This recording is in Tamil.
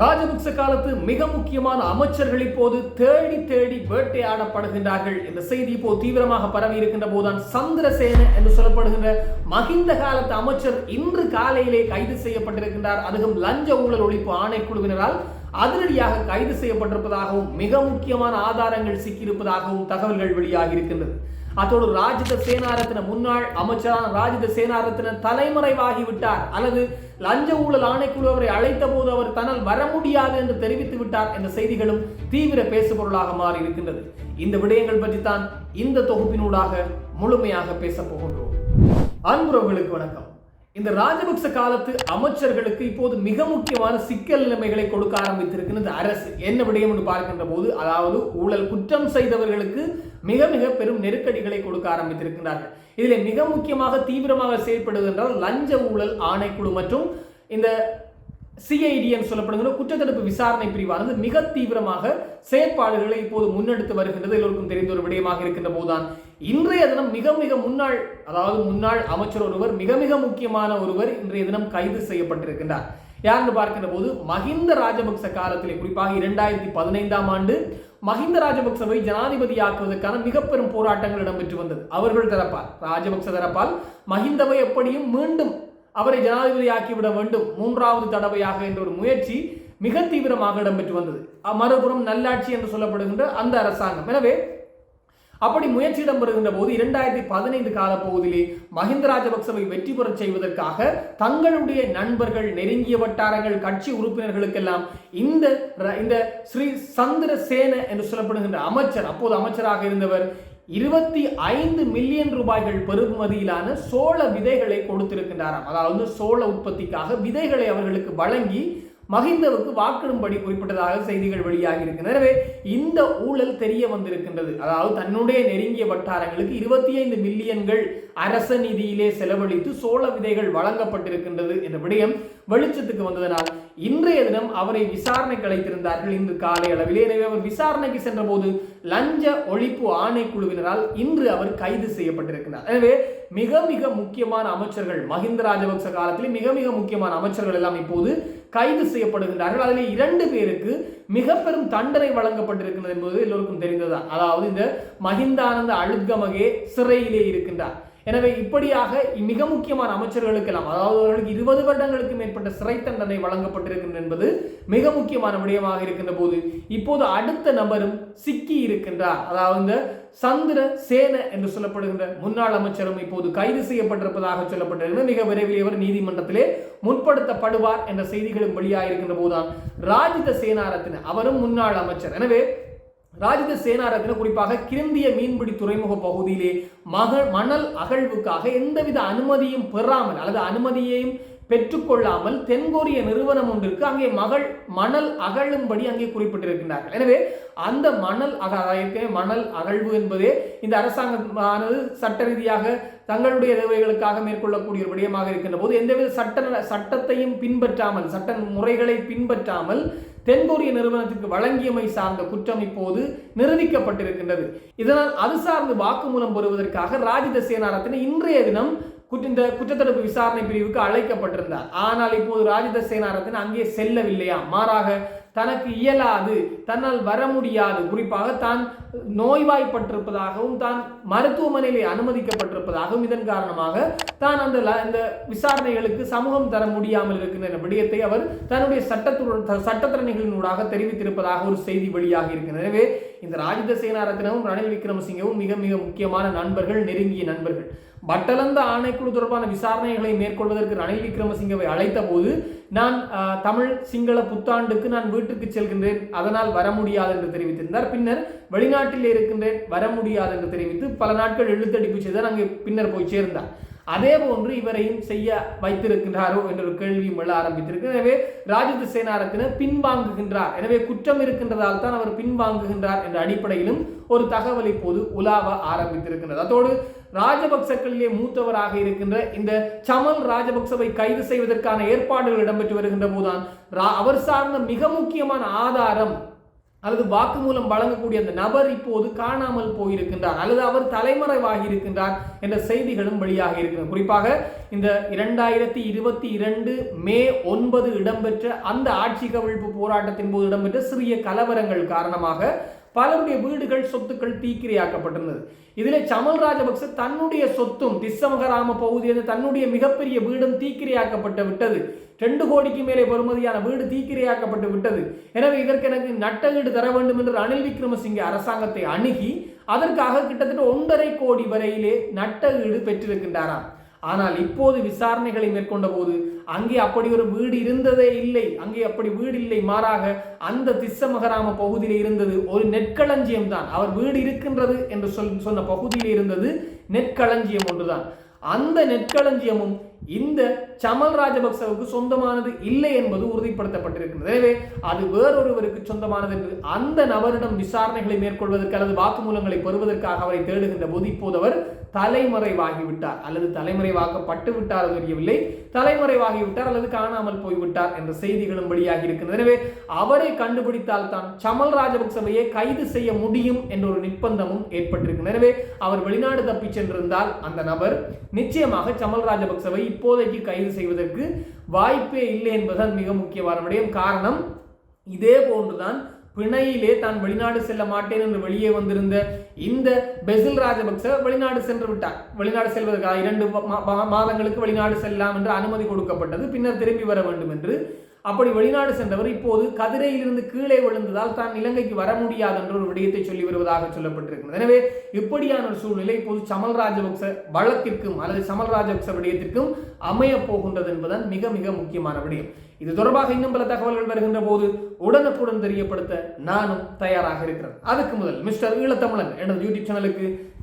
ராஜபக்ச காலத்து மிக முக்கியமான அமைச்சர்கள் இப்போது தேடி தேடி வேட்டையாடப்படுகின்றார்கள். இந்த செய்தி இப்போ தீவிரமாக பரவி இருக்கின்ற போதுதான் சந்திரசேன என்று சொல்லப்படுகின்ற மகிந்த காலத்து அமைச்சர் இன்று காலையிலே கைது செய்யப்பட்டிருக்கின்றார். அதுவும் லஞ்ச ஊழல் ஒழிப்பு ஆணைக்குழுவினரால் அதிரடியாக கைது செய்யப்பட்டிருப்பதாகவும் மிக முக்கியமான ஆதாரங்கள் சிக்கியிருப்பதாகவும் தகவல்கள் வெளியாகி இருக்கின்றது. அத்தோடு ராஜித சேனாரத்தின முன்னாள் அமைச்சரான ராஜித சேனாரத்தின தலைமறைவாகி விட்டார். அல்லது லஞ்ச ஊழல் ஆணைக்குழு அவரை அழைத்த போது அவர் தன்னால் வர முடியாது என்று தெரிவித்து விட்டார் என்ற செய்திகளும் தீவிர பேசுபொருளாக மாறி இருக்கின்றது இந்த விடயங்கள் பற்றி தான் இந்த தொகுப்பினூடாக முழுமையாக பேசப் போகின்றோம். அன்புறவுகளுக்கு வணக்கம். இந்த ராஜபக்ச காலத்து அமைச்சர்களுக்கு இப்போது மிக முக்கியமான சிக்கல் நிலைமைகளை கொடுக்க ஆரம்பித்திருக்கின்றது அரசு. என்ன விடயம் என்று பார்க்கின்ற போது அதாவது ஊழல் குற்றம் செய்தவர்களுக்கு மிக மிக பெரும் நெருக்கடிகளை கொடுக்க ஆரம்பித்திருக்கிறார்கள் இதில் மிக முக்கியமாக தீவிரமாக செயல்படுகின்றால் லஞ்ச ஊழல் ஆணைக்குழு மற்றும் இந்த சிஐடி என்று சொல்லப்படுகிற குற்றத்தடுப்பு விசாரணை பிரிவானது மிக தீவிரமாக செயற்பாடுகளை இப்போது முன்னெடுத்து வருகின்றது. எல்லோருக்கும் தெரிந்த ஒரு விடயமாக இருக்கின்ற போதுதான். இன்றைய தினம் மிக மிக முன்னாள் அதாவது முன்னாள் அமைச்சர் ஒருவர் மிக மிக முக்கியமான ஒருவர் இன்றைய தினம் கைது செய்யப்பட்டிருக்கின்றார். யாருன்னு பார்க்கின்ற போது மஹிந்த ராஜபக்ச காலத்திலே குறிப்பாக இரண்டாயிரத்தி பதினைந்தாம் ஆண்டு மஹிந்த ராஜபக்சவை ஜனாதிபதியாக்குவதற்கான மிக பெரும் போராட்டங்கள் இடம்பெற்று வந்தது. அவர்கள் தரப்பால் ராஜபக்ச தரப்பால் மஹிந்தவை எப்படியும் மீண்டும் அவரை ஜனாதிபதியாக்கிவிட வேண்டும் மூன்றாவது தடவையாக என்ற ஒரு முயற்சி மிக தீவிரமாக இடம்பெற்று வந்தது. மறுபுறம் நல்லாட்சி என்று சொல்லப்படுகின்ற அந்த அரசாங்கம். எனவே அப்படி முயற்சி இடம்பெறுகின்ற போது இரண்டாயிரத்தி பதினைந்து காலப்பகுதியிலே மஹிந்த ராஜபக்சவை வெற்றி பெறச் செய்வதற்காக தங்களுடைய நண்பர்கள் நெருங்கிய வட்டாரங்கள் கட்சி உறுப்பினர்களுக்கெல்லாம் இந்த இந்த ஸ்ரீ சந்திரசேன என்று சொல்லப்படுகின்ற அமைச்சர் அப்போது அமைச்சராக இருந்தவர் இருபத்தி ஐந்து மில்லியன் ரூபாய்கள் பெறுமதியிலான சோள விதைகளை கொடுத்திருக்கின்றாராம். அதாவது சோள உற்பத்திக்காக விதைகளை அவர்களுக்கு வழங்கி மகிந்தவுக்கு வாக்கிடும்படி குறிப்பிட்டதாக செய்திகள் வெளியாகி இருக்கின்றன எனவே இந்த ஊழல் தெரிய வந்திருக்கின்றது. அதாவது தன்னுடைய நெருங்கிய வட்டாரங்களுக்கு இருபத்தி ஐந்து மில்லியன்கள் அரச நிதியிலே செலவழித்து சோழ விதைகள் வழங்கப்பட்டிருக்கின்றது என்ற விடயம் வெளிச்சத்துக்கு வந்ததனால் இன்றைய தினம் அவரை விசாரணைக்கு அழைத்திருந்தார்கள் இன்று காலை அளவிலே. எனவே அவர் விசாரணைக்கு சென்ற போது லஞ்ச ஒழிப்பு ஆணைக்குழுவினரால் இன்று அவர் கைது செய்யப்பட்டிருக்கிறார். எனவே மிக மிக முக்கியமான அமைச்சர்கள் மஹிந்த ராஜபக்ச காலத்தில் மிக மிக முக்கியமான அமைச்சர்கள் எல்லாம் இப்போது கைது செய்யப்படுகின்றார்கள். அதில் இரண்டு பேருக்கு மிக பெரும் தண்டனை வழங்கப்பட்டிருக்கிறது என்பது எல்லோருக்கும் தெரிந்ததுதான். அதாவது இந்த மஹிந்தானந்த அழுத்கமகே சிறையிலே இருக்கின்றார். எனவே இப்படியாக மிக முக்கியமான அமைச்சர்களுக்கெல்லாம் அதாவது அவர்களுக்கு இருபது வருடங்களுக்கு மேற்பட்ட சிறை தண்டனை வழங்கப்பட்டிருக்கின்ற என்பது மிக முக்கியமான விடயமாக இருக்கின்ற போது இப்போது அடுத்த நபரும் சிக்கி இருக்கின்றார். அதாவது இந்த சந்திர சேன என்று சொல்லப்படுகின்ற முன்னாள் அமைச்சரும் இப்போது கைது செய்யப்பட்டிருப்பதாக சொல்லப்பட்டிருக்கிறது மிக விரைவில் இவர் நீதிமன்றத்திலே முற்படுத்தப்படுவார் என்ற செய்திகளும் வெளியாகிருக்கின்ற போதுதான். ராஜித சேனாரத்தின அவரும் முன்னாள் அமைச்சர். எனவே ராஜித சேனாரத்தின குறிப்பாக கிருந்திய மீன்பிடி துறைமுக பகுதியிலே மகள் மணல் அகழ்வுக்காக எந்தவித அனுமதியும் பெறாமல் அல்லது அனுமதியையும் பெற்றுக்கொள்ளாமல் தென்கொரிய நிறுவனம் ஒன்றிற்கு அங்கே மகள் மணல் அகழும்படி அங்கே குறிப்பிட்டிருக்கின்றார்கள். எனவே அந்த மணல் அக மணல் அகழ்வு என்பதே இந்த அரசாங்கமானது சட்ட ரீதியாக தங்களுடைய தேவைகளுக்காக மேற்கொள்ளக்கூடிய ஒரு விடயமாக இருக்கின்ற போது எந்தவித சட்ட சட்டத்தையும் பின்பற்றாமல் சட்ட முறைகளை பின்பற்றாமல் தென்கொரிய நிறுவனத்திற்கு வழங்கியமை சார்ந்த குற்றம் இப்போது நிரூபிக்கப்பட்டிருக்கின்றது. இதனால் அது சார்ந்து வாக்குமூலம் பெறுவதற்காக ராஜித சேனாரத்தின இன்றைய தினம் இந்த குற்றத்தடுப்பு விசாரணை பிரிவுக்கு அழைக்கப்பட்டிருந்தார். ஆனால் இப்போது ராஜித சேனாரத்தின் அங்கே செல்லவில்லையா? மாறாக தனக்கு இயலாது தன்னால் வர முடியாது. குறிப்பாக தான் நோய்வாய்ப்பட்டிருப்பதாகவும் தான் மருத்துவமனையில் அனுமதிக்கப்பட்டிருப்பதாகவும் இதன் காரணமாக தான் அந்த இந்த விசாரணைகளுக்கு சமூகம் தர முடியாமல் இருக்கின்ற விடயத்தை அவர் தன்னுடைய சட்டத்துடன் சட்டத்திறனைகளினூடாக தெரிவித்திருப்பதாக ஒரு செய்தி வெளியாக இருக்கிறது. எனவே இந்த ராஜித சேனாரத்தினமும் ரணில் விக்ரமசிங்கவும் மிக மிக முக்கியமான நண்பர்கள் நெருங்கிய நண்பர்கள். பட்டலந்த ஆணைக்குழு தொடர்பான விசாரணைகளை மேற்கொள்வதற்கு ரணில் விக்ரமசிங்கவை அழைத்த போது நான் தமிழ் சிங்கள புத்தாண்டுக்கு நான் வீட்டுக்கு செல்கின்றேன். அதனால் வர முடியாது என்று தெரிவித்திருந்தார். பின்னர் வெளிநாட்டில் இருக்கின்றேன். வர முடியாது என்று தெரிவித்து பல நாட்கள் எழுத்தடிப்பு செய்தார். அங்கே பின்னர் போய் சேர்ந்தார். அதே போன்று இவரையும் செய்ய வைத்திருக்கின்றாரோ என்ற ஒரு கேள்வியும் எழ ஆரம்பித்திருக்கு. எனவே ராஜித சேனாரத்தினர் பின்வாங்குகின்றார். எனவே குற்றம் இருக்கின்றதால் தான் அவர் பின்வாங்குகின்றார் என்ற அடிப்படையிலும் ஒரு தகவல் இப்போது உலாவ ஆரம்பித்திருக்கின்றது. அதோடு ராஜபக்சக்களிலே மூத்தவராக இருக்கின்ற இந்த சமல் ராஜபக்சவை கைது செய்வதற்கான ஏற்பாடுகள் இடம்பெற்று வருகின்ற போதுதான் அவர் சார்ந்த மிக முக்கியமான ஆதாரம் அல்லது வாக்குமூலம் வழங்கக்கூடிய அந்த நபர் இப்போது காணாமல் போயிருக்கின்றார் அல்லது அவர் தலைமறைவாகி இருக்கின்றார் என்ற செய்திகளும் வெளியாக இருக்கின்றன. குறிப்பாக இந்த இரண்டாயிரத்தி இருபத்தி இரண்டு மே ஒன்பது இடம்பெற்ற அந்த ஆட்சி கவிழ்ப்பு போராட்டத்தின் போது இடம்பெற்ற சிறிய கலவரங்கள் காரணமாக பலருடைய வீடுகள் சொத்துக்கள் தீக்கிரையாக்கப்பட்டிருந்தது இதிலே சமல் ராஜபக்ச தன்னுடைய சொத்தும் திஸ்ஸமகராம பகுதியில் தன்னுடைய மிகப்பெரிய வீடும் தீக்கிரையாக்கப்பட்டு விட்டது. ரெண்டு கோடிக்கு மேலே பெறுமதியான வீடு தீக்கிரையாக்கப்பட்டு விட்டது. எனவே இதற்கு எனக்கு நட்டகீடு தர வேண்டும் என்று ரணில் விக்ரமசிங்கே அரசாங்கத்தை அணுகி அதற்காக கிட்டத்தட்ட ஒன்றரை கோடி வரையிலே நட்டகீடு பெற்றிருக்கின்றாராம். ஆனால் இப்போது விசாரணைகளை மேற்கொண்ட போது அங்கே அப்படி ஒரு வீடு இருந்ததே இல்லை. அங்கே அப்படி வீடு இல்லை. மாறாக அந்த திஸ்ஸமகராம பகுதியில் இருந்தது ஒரு நெற்களஞ்சியம் தான். அவர் வீடு இருக்கின்றது என்று சொல் சொன்ன பகுதியில் இருந்தது நெற்களஞ்சியம் ஒன்றுதான். அந்த நெற்களஞ்சியமும் இந்த சமல் ராஜபக்சவுக்கு சொந்தமானது இல்லை என்பது உறுதிப்படுத்தப்பட்டிருக்கிறது. எனவே அது வேறொருவருக்கு சொந்தமானது என்று அந்த நபரிடம் விசாரணைகளை மேற்கொள்வதற்கு அல்லது வாக்குமூலங்களை பெறுவதற்காக அவரை தேடுகின்ற போது இப்போது அவர் தலைமறைவாகிவிட்டார். அல்லது தலைமறைவாக்கப்பட்டு விட்டார் தெரியவில்லை. தலைமறைவாகிவிட்டார் அல்லது காணாமல் போய்விட்டார் என்ற செய்திகளும் வெளியாகி இருக்கிறது. எனவே அவரை கண்டுபிடித்தால் தான் சமல் ராஜபக்சவையே கைது செய்ய முடியும் என்ற ஒரு நிர்பந்தமும் ஏற்பட்டிருக்கிறது. எனவே அவர் வெளிநாடு தப்பி சென்றிருந்தால் அந்த நபர் நிச்சயமாக சமல் ராஜபக்சவை இப்போதைக்கு கைது செய்வதற்கு வாய்ப்பே இல்லை என்பதுதான் மிக முக்கியமான விடயம். காரணம் இதே போன்றுதான் பிணையிலே தான் வெளிநாடு செல்ல மாட்டேன் என்று வெளியே வந்திருந்த இந்த பெசில் ராஜபக்ச வெளிநாடு சென்று விட்டார். வெளிநாடு செல்வதற்காக இரண்டு மாதங்களுக்கு வெளிநாடு செல்லலாம் என்று அனுமதி கொடுக்கப்பட்டது. பின்னர் திரும்பி வர வேண்டும் என்று அப்படி வெளிநாடு சென்றவர் இப்போது கதிரையிலிருந்து கீழே விழுந்ததால் தான் இலங்கைக்கு வர முடியாது என்ற ஒரு விடயத்தை சொல்லி வருவதாக சொல்லப்பட்டிருக்கிறது. எனவே இப்படியான ஒரு சூழ்நிலை இப்போது சமல் ராஜபக்ச வழக்கிற்கும் அல்லது சமல் ராஜபக்ச விடயத்திற்கும் அமைய போகின்றது என்பதுதான் மிக மிக முக்கியமான விடயம். இது தொடர்பாக இன்னும் பல தகவல்கள் வருகின்ற போது உடனுக்குடன் தெரியப்படுத்த நானும் தயாராக இருக்கிறேன். அதுக்கு முதல் மிஸ்டர் ஈழத்தமிழன் எனது யூடியூப் சேனலுக்கு